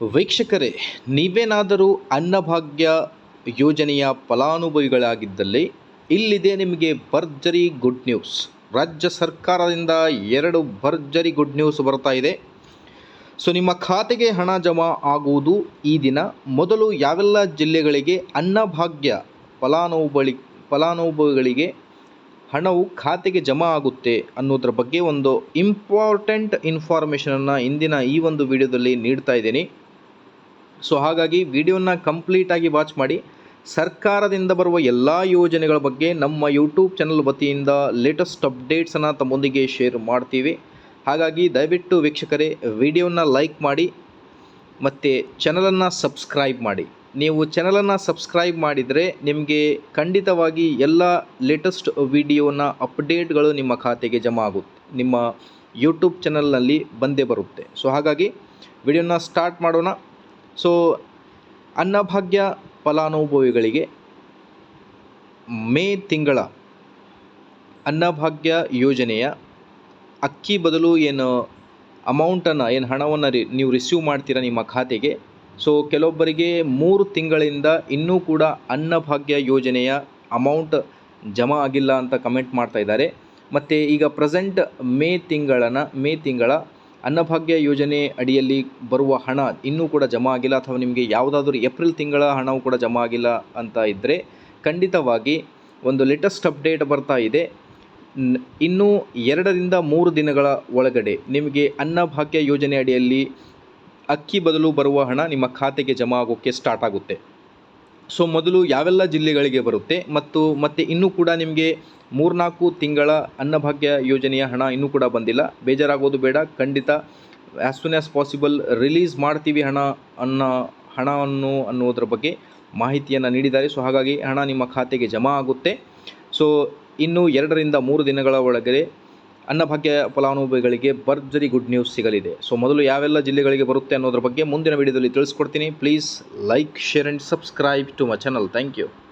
ವೀಕ್ಷಕರೇ, ನೀವೇನಾದರೂ ಅನ್ನಭಾಗ್ಯ ಯೋಜನೆಯ ಫಲಾನುಭವಿಗಳಾಗಿದ್ದಲ್ಲಿ, ಇಲ್ಲಿದೆ ನಿಮಗೆ ಭರ್ಜರಿ ಗುಡ್ ನ್ಯೂಸ್ ರಾಜ್ಯ ಸರ್ಕಾರದಿಂದ ಎರಡು ಭರ್ಜರಿ ಗುಡ್ ನ್ಯೂಸ್ ಬರ್ತಾ ಇದೆ. ಸೊ, ನಿಮ್ಮ ಖಾತೆಗೆ ಹಣ ಜಮಾ ಆಗುವುದು ಈ ದಿನ. ಮೊದಲು ಯಾವೆಲ್ಲ ಜಿಲ್ಲೆಗಳಿಗೆ ಅನ್ನಭಾಗ್ಯ ಫಲಾನುಭವಿ ಫಲಾನುಭವಿಗಳಿಗೆ ಹಣವು ಖಾತೆಗೆ ಜಮಾ ಆಗುತ್ತೆ ಅನ್ನೋದ್ರ ಬಗ್ಗೆ ಒಂದು ಇಂಪಾರ್ಟೆಂಟ್ ಇನ್ಫಾರ್ಮೇಷನನ್ನು ಇಂದಿನ ಈ ಒಂದು ವಿಡಿಯೋದಲ್ಲಿ ನೀಡ್ತಾ ಇದ್ದೀನಿ. ಸೊ ಹಾಗಾಗಿ ವಿಡಿಯೋನ ಕಂಪ್ಲೀಟಾಗಿ ವಾಚ್ ಮಾಡಿ. ಸರ್ಕಾರದಿಂದ ಬರುವ ಎಲ್ಲ ಯೋಜನೆಗಳ ಬಗ್ಗೆ ನಮ್ಮ ಯೂಟ್ಯೂಬ್ ಚಾನಲ್ ವತಿಯಿಂದ ಲೇಟೆಸ್ಟ್ ಅಪ್ಡೇಟ್ಸನ್ನು ತಮ್ಮೊಂದಿಗೆ ಶೇರ್ ಮಾಡ್ತೀವಿ. ಹಾಗಾಗಿ ದಯವಿಟ್ಟು ವೀಕ್ಷಕರೇ, ವಿಡಿಯೋನ ಲೈಕ್ ಮಾಡಿ, ಮತ್ತು ಚಾನಲನ್ನು ಸಬ್ಸ್ಕ್ರೈಬ್ ಮಾಡಿ. ನೀವು ಚಾನಲನ್ನು ಸಬ್ಸ್ಕ್ರೈಬ್ ಮಾಡಿದರೆ ನಿಮಗೆ ಖಂಡಿತವಾಗಿ ಎಲ್ಲ ಲೇಟೆಸ್ಟ್ ವಿಡಿಯೋನ ಅಪ್ಡೇಟ್ಗಳು ನಿಮ್ಮ ಖಾತೆಗೆ ಜಮಾ ಆಗುತ್ತೆ. ನಿಮ್ಮ ಯೂಟ್ಯೂಬ್ ಚಾನಲ್ನಲ್ಲಿ ಬಂದೇ ಬರುತ್ತೆ. ಸೊ ಹಾಗಾಗಿ ವಿಡಿಯೋನ ಸ್ಟಾರ್ಟ್ ಮಾಡೋಣ. ಸೊ ಅನ್ನಭಾಗ್ಯ ಫಲಾನುಭವಿಗಳಿಗೆ ಮೇ ತಿಂಗಳ ಅನ್ನಭಾಗ್ಯ ಯೋಜನೆಯ ಅಕ್ಕಿ ಬದಲು ಏನು ಅಮೌಂಟನ್ನು, ಏನು ಹಣವನ್ನು ರಿ, ನೀವು ರಿಸೀವ್ ಮಾಡ್ತೀರಾ ನಿಮ್ಮ ಖಾತೆಗೆ. ಸೊ ಕೆಲವೊಬ್ಬರಿಗೆ ಮೂರು ತಿಂಗಳಿಂದ ಇನ್ನೂ ಕೂಡ ಅನ್ನಭಾಗ್ಯ ಯೋಜನೆಯ ಅಮೌಂಟ್ ಜಮಾ ಆಗಿಲ್ಲ ಅಂತ ಕಮೆಂಟ್ ಮಾಡ್ತಾ ಇದ್ದಾರೆ. ಮತ್ತು ಈಗ ಪ್ರೆಸೆಂಟ್ ಮೇ ತಿಂಗಳನ, ಮೇ ತಿಂಗಳ ಅನ್ನಭಾಗ್ಯ ಯೋಜನೆ ಅಡಿಯಲ್ಲಿ ಬರುವ ಹಣ ಇನ್ನೂ ಕೂಡ ಜಮಾ ಆಗಿಲ್ಲ ಅಥವಾ ನಿಮಗೆ ಯಾವುದಾದ್ರೂ ಏಪ್ರಿಲ್ ತಿಂಗಳ ಹಣವು ಕೂಡ ಜಮಾ ಆಗಿಲ್ಲ ಅಂತ ಇದ್ದರೆ ಖಂಡಿತವಾಗಿ ಒಂದು ಲೇಟೆಸ್ಟ್ ಅಪ್ಡೇಟ್ ಬರ್ತಾ ಇದೆ. ಇನ್ನೂ ಎರಡರಿಂದ ಮೂರು ದಿನಗಳ ಒಳಗಡೆ ನಿಮಗೆ ಅನ್ನಭಾಗ್ಯ ಯೋಜನೆ ಅಡಿಯಲ್ಲಿ ಅಕ್ಕಿ ಬದಲು ಬರುವ ಹಣ ನಿಮ್ಮ ಖಾತೆಗೆ ಜಮಾ ಆಗೋಕ್ಕೆ ಸ್ಟಾರ್ಟ್ ಆಗುತ್ತೆ. ಸೊ ಮೊದಲು ಯಾವೆಲ್ಲ ಜಿಲ್ಲೆಗಳಿಗೆ ಬರುತ್ತೆ ಮತ್ತು ಮತ್ತೆ ಇನ್ನೂ ಕೂಡ ನಿಮಗೆ ಮೂರ್ನಾಲ್ಕು ತಿಂಗಳ ಅನ್ನಭಾಗ್ಯ ಯೋಜನೆಯ ಹಣ ಇನ್ನೂ ಕೂಡ ಬಂದಿಲ್ಲ. ಬೇಜಾರಾಗೋದು ಬೇಡ. ಖಂಡಿತ as soon as possible release ಮಾಡ್ತೀವಿ ಹಣ ಅನ್ನೋ ಹಣವನ್ನು ಅನ್ನೋದ್ರ ಬಗ್ಗೆ ಮಾಹಿತಿಯನ್ನು ನೀಡಿದ್ದಾರೆ. ಸೊ ಹಾಗಾಗಿ ಹಣ ನಿಮ್ಮ ಖಾತೆಗೆ ಜಮಾ ಆಗುತ್ತೆ. ಸೊ ಇನ್ನು ಎರಡರಿಂದ ಮೂರು ದಿನಗಳ ಒಳಗಡೆ ಅನ್ನಭಾಗ್ಯ ಫಲಾನುಭವಿಗಳಿಗೆ ಭರ್ಜರಿ ಗುಡ್ ನ್ಯೂಸ್ ಸಿಗಲಿದೆ. ಸೊ, ಮೊದಲು ಯಾವೆಲ್ಲ ಜಿಲ್ಲೆಗಳಿಗೆ ಬರುತ್ತೆ ಅನ್ನೋದ್ರ ಬಗ್ಗೆ ಮುಂದಿನ ವಿಡಿಯೋದಲ್ಲಿ ತಿಳಿಸ್ಕೊಡ್ತೀನಿ. Please like, share and subscribe to my channel. Thank you.